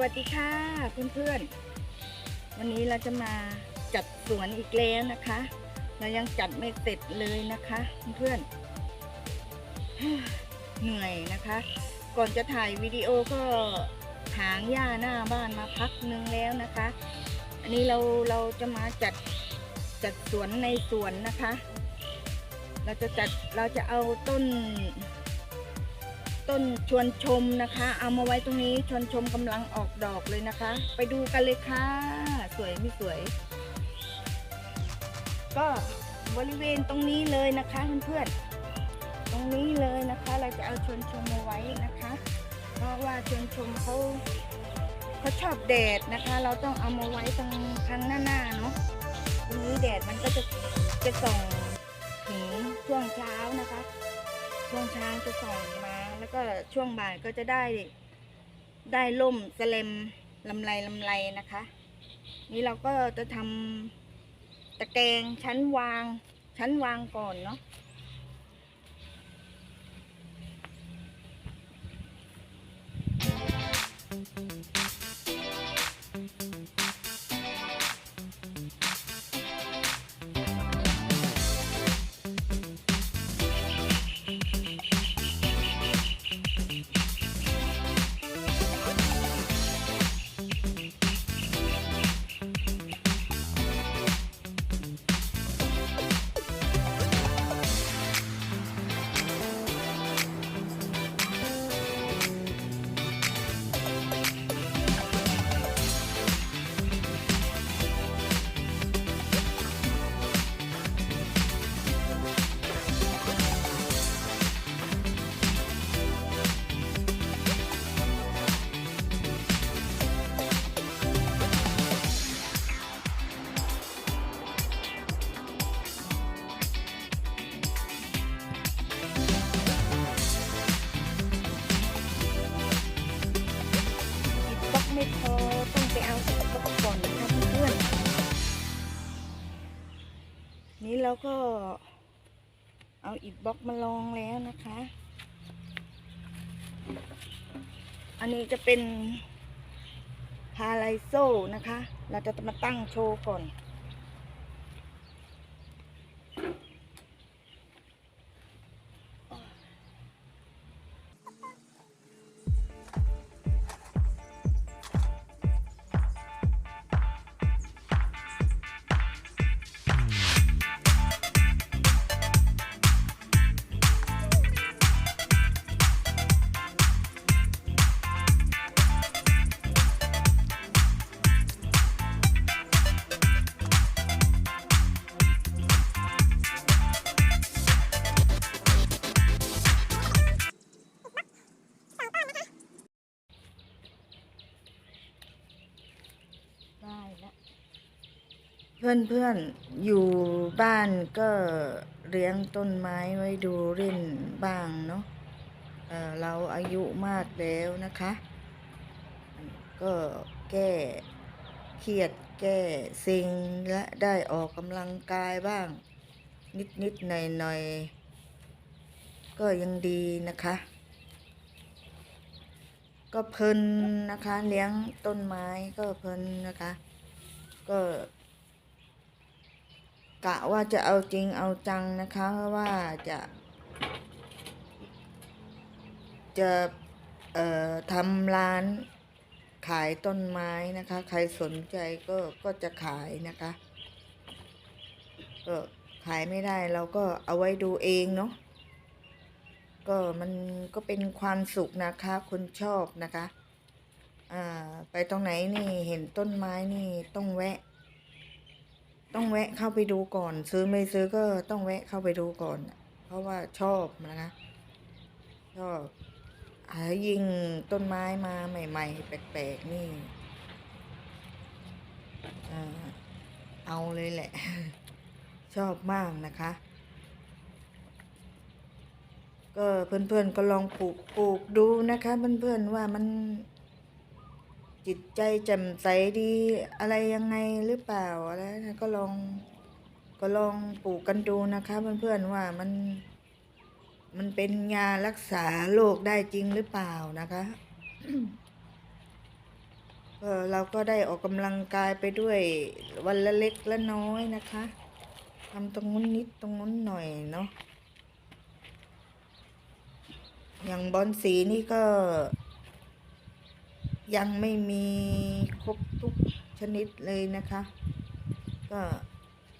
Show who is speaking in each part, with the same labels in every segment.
Speaker 1: วัสดีค่ะเพื่อนๆ วันนี้เราจะมาจัดสวนอีกแล้วนะคะ เรายังจัดไม่เสร็จเลยนะคะเพื่อนๆเหนื่อยนะคะ ก่อนจะถ่ายวิดีโอก็ถางหญ้าหน้าบ้านมาพักนึงแล้วนะคะ อันนี้เราเราจะมาจัดจัดสวนในสวนนะคะ เราจะจัดเราจะเอาต้น ต้นชวนชมนะคะ เอามาไว้ตรงนี้ชวนชมกำลังออกดอกเลยนะคะ ไปดูกันเลยค่ะ สวยไม่สวย ก็บริเวณตรงนี้เลยนะคะเพื่อนๆตรงนี้เลยนะคะเราจะเอาชวนชมมาไว้นะคะ เพราะว่าชวนชมเขาเขาชอบแดดนะคะ เราต้องเอามาไว้ตรงข้างหน้าๆเนาะตรงนี้แดดมันก็จะจะส่องถึงช่วงเช้านะคะช่วงเช้าจะส่องมา แล้วก็ช่วงบ่ายก็จะได้ ได้ล่มสเลมลำไรลำไรนะคะ นี่เราก็จะทำตะแกรงชั้นวาง ชั้นวางก่อนเนาะอิ นี้เราก็เอาอิฐบล็อกมาลองแล้วนะคะ อันนี้จะเป็นพาไลโซนะคะ เราจะมาตั้งโชว์ก่อน เพื่อนๆ อยู่บ้านก็เลี้ยงต้นไม้ไว้ดูเล่นบ้างเนาะเเราอายุมากแล้วนะคะ ก็แก้เครียดแก้ซิงและได้ออกกำลังกายบ้าง นิดนิดหน่อยหน่อยๆ ก็ยังดีนะคะ ก็เพลินนะคะ เลี้ยงต้นไม้ก็เพลินนะคะ ก็กะ ว่าจะเอาจริงเอาจังนะคะเพราะว่าจะ จะเอ่อทำร้านขายต้นไม้นะคะ ใครสนใจก็ก็จะขายนะคะก็ขายไม่ได้เราก็เอาไว้ดูเองเนาะก็มันก็เป็นความสุขนะคะคนชอบนะคะ อ่า ไปตรงไหนนี่เห็นต้นไม้นี่ต้องแวะ ต้องแวะเข้าไปดูก่อน ซื้อไม่ซื้อก็ต้องแวะเข้าไปดูก่อน เพราะว่าชอบนะคะชอบหายิ่งต้นไม้มาใหม่ ๆ แปลกๆนี่เอาเลยแหละ ชอบมากนะคะ ก็เพื่อนๆก็ลองปลูกปลูกดูนะคะ เพื่อนๆว่ามัน จิตใจแจ่มใสดีอะไรยังไงหรือเปล่าอะไรนะก็ลองก็ลองปลูกกันดูนะคะ เพื่อนๆว่ามันมันเป็นยารักษาโรคได้จริงหรือเปล่านะคะเราก็ได้ออกกำลังกายไปด้วยวันละเล็กละน้อยนะคะทำตรงนู้นนิดตรงนู้นหน่อยเนาะอย่างบอลสีนี่ก็ ยังไม่มีครบทุกชนิดเลยนะคะ ก็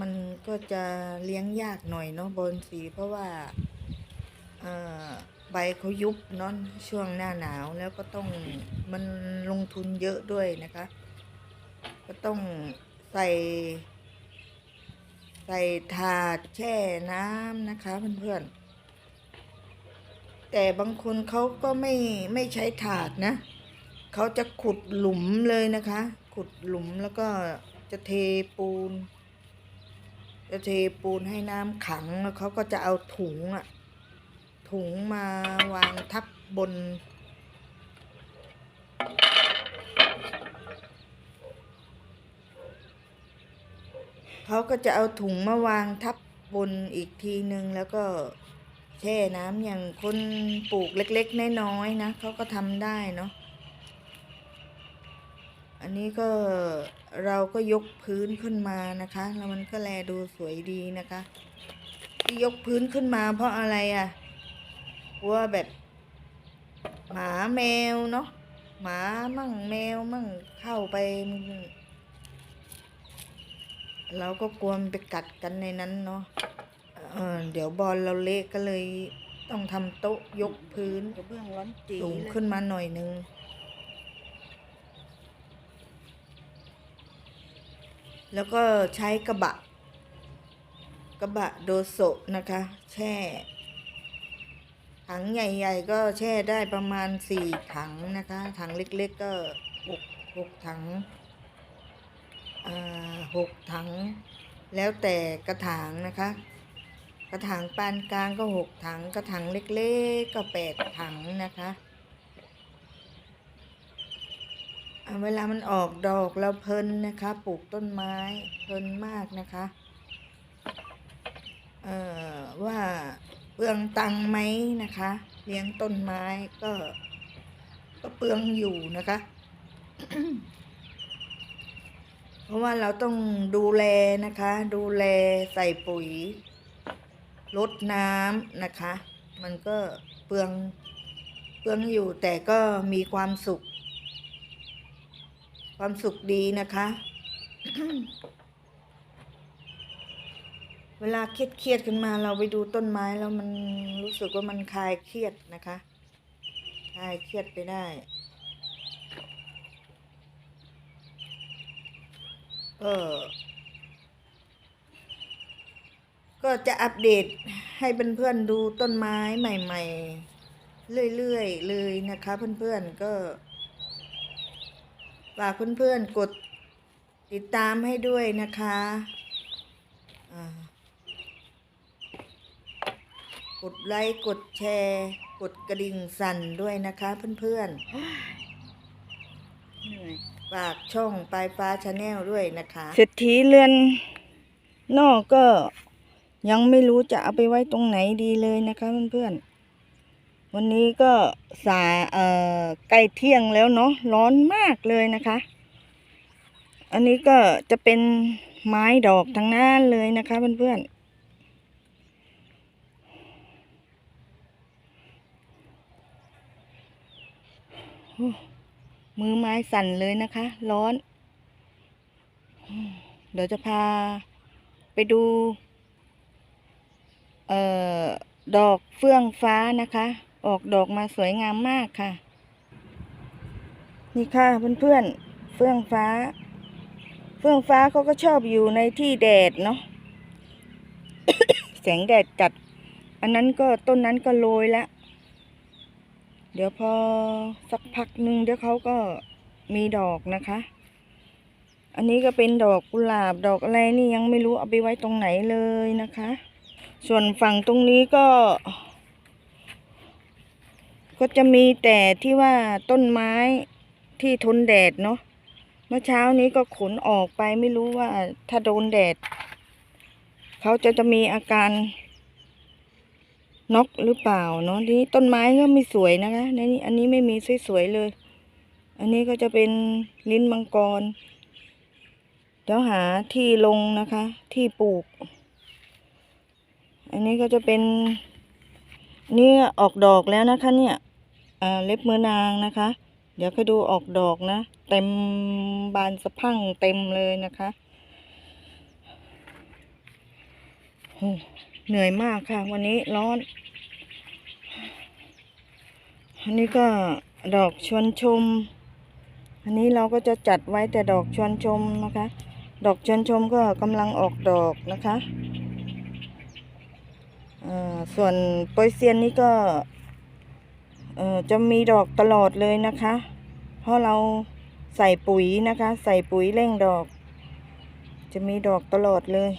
Speaker 1: มันก็จะเลี้ยงยากหน่อยเนาะบอลสีเพราะว่าเอ่อใบเขายุบเนาะช่วงหน้าหนาวแล้วก็ต้องมันลงทุนเยอะด้วยนะคะ ก็ต้องใส่ ใส่ถาดแช่น้ำนะคะเพื่อนๆแต่บางคนเขาก็ไม่ไม่ใช้ถาดนะ เขาจะขุดหลุมเลยนะคะ ขุดหลุมแล้วก็จะเทปูน จะเทปูนให้น้ำขังแล้วเขาก็จะเอาถุงอะถุงมาวางทับบน เขาก็จะเอาถุงมาวางทับบนอีกทีหนึ่งแล้วก็แช่น้ำอย่างคนปลูกเล็กๆน้อยๆนะเขาก็ทำได้เนาะ อันนี้ก็เราก็ยกพื้นขึ้นมานะคะ แล้วมันก็แลดูสวยดีนะคะที่ยกพื้นขึ้นมาเพราะอะไรอะ่ะกลัวแบบ หมาแมวเนาะหมามั่งแมวมั่งเข้าไป เราก็กลัวมันไปกัดกันในนั้นเนาะเออเดี๋ยวบอลเราเละก็เลยต้องทำโต๊ะยกพื้น
Speaker 2: กระเบื้องร้อนจี
Speaker 1: สูง
Speaker 2: เลย
Speaker 1: ขึ้นมาหน่อยนึง แล้วก็ใช้กระบะ กระบะโดโซนะคะ แช่ถังใหญ่ๆ ก็แช่ได้ประมาณสี่ถังนะคะ ถังเล็กๆก็หกหกถังหกถัง แล้วแต่กระถางนะคะ กระถางปานกลางก็หกถัง กระถางเล็กๆ ก็แปดถังนะคะอ่า เวลามันออกดอกแล้วเพลินนะคะ ปลูกต้นไม้เพลินมากนะคะเอ่อว่าเปลืองตังไหมนะคะ เลี้ยงต้นไม้ก็ ก็เปลืองอยู่นะคะ เพราะว่าเราต้องดูแลนะคะ ดูแลใส่ปุ๋ยลดน้ำนะคะ มันก็เปลืองเปลืองอยู่แต่ก็มีความสุข ความสุขดีนะคะ เวลาเครียดเครียดขึ้นมาเราไปดูต้นไม้แล้วมันรู้สึกว่ามันคลายเครียดนะคะคลายเครียดไปได้ก็ก็จะอัปเดตให้เพื่อนๆดูต้นไม้ใหม่ ๆ เรื่อยๆเลยนะคะ เพื่อนๆก็ ฝากเพื่อนๆกดติดตามให้ด้วยนะคะอ่ากดไลค์กดแชร์ กดกระดิ่งสั่นด้วยนะคะเพื่อนๆ
Speaker 2: เหนื่อย
Speaker 1: ฝากช่องปลายฟ้าชาแนลด้วยนะคะ
Speaker 2: เศรษฐีเรือนนอกก็ยังไม่รู้จะเอาไปไว้ตรงไหนดีเลยนะคะเพื่อนๆ วันนี้ก็สายเอ่อใกล้เที่ยงแล้วเนาะร้อนมากเลยนะคะ อันนี้ก็จะเป็นไม้ดอกทั้งนั้นเลยนะคะเพื่อนๆมือไม้สั่นเลยนะคะ ร้อน เดี๋ยวจะพาไปดู เอ่อ ดอกเฟื่องฟ้านะคะ ออกดอกมาสวยงามมากค่ะ นี่ค่ะเพื่อนๆเฟื่องฟ้า เฟื่องฟ้าเขาก็ชอบอยู่ในที่แดดเนาะแสงแดดจัด อันนั้นก็ต้นนั้นก็โรยแล้ว เดี๋ยวพอสักพักหนึ่งเดี๋ยวเขาก็มีดอกนะคะ อันนี้ก็เป็นดอกกุหลาบดอกอะไรนี่ยังไม่รู้เอาไปไว้ตรงไหนเลยนะคะ ส่วนฝั่งตรงนี้ก็ ก็จะมีแต่ที่ว่าต้นไม้ที่ทนแดดเนาะเมื่อเช้านี้ก็ขนออกไปไม่รู้ว่าถ้าโดนแดด เขาจะจะมีอาการน็อกหรือเปล่าเนาะนี่ต้นไม้ก็ไม่สวยนะคะในนี้อันนี้ไม่มีสวยๆเลย อันนี้ก็จะเป็นลิ้นมังกรเดี๋ยวหาที่ลงนะคะ ที่ปลูก อันนี้ก็จะเป็นนี่ออกดอกแล้วนะคะเนี่ย เล็บมือนางนะคะ เดี๋ยวค่อยดูออกดอกนะ เต็มบานสะพั่งเต็มเลยนะคะโอ้เหนื่อยมากค่ะ วันนี้ร้อนอันนี้ก็ดอกชวนชม อันนี้เราก็จะจัดไว้แต่ดอกชวนชมนะคะ ดอกชวนชมก็กำลังออกดอกนะคะ ส่วนโปยเซียนนี่ก็ จะมีดอกตลอดเลยนะคะ เพราะเราใส่ปุ๋ยนะคะ ใส่ปุ๋ยเร่งดอก จะมีดอกตลอดเลย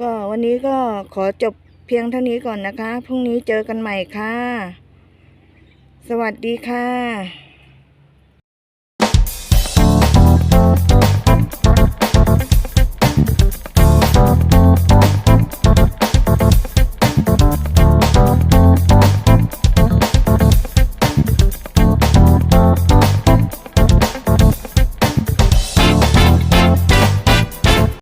Speaker 2: ก็วันนี้ก็ขอจบเพียงเท่านี้ก่อนนะคะ พรุ่งนี้เจอกันใหม่ค่ะ สวัสดีค่ะ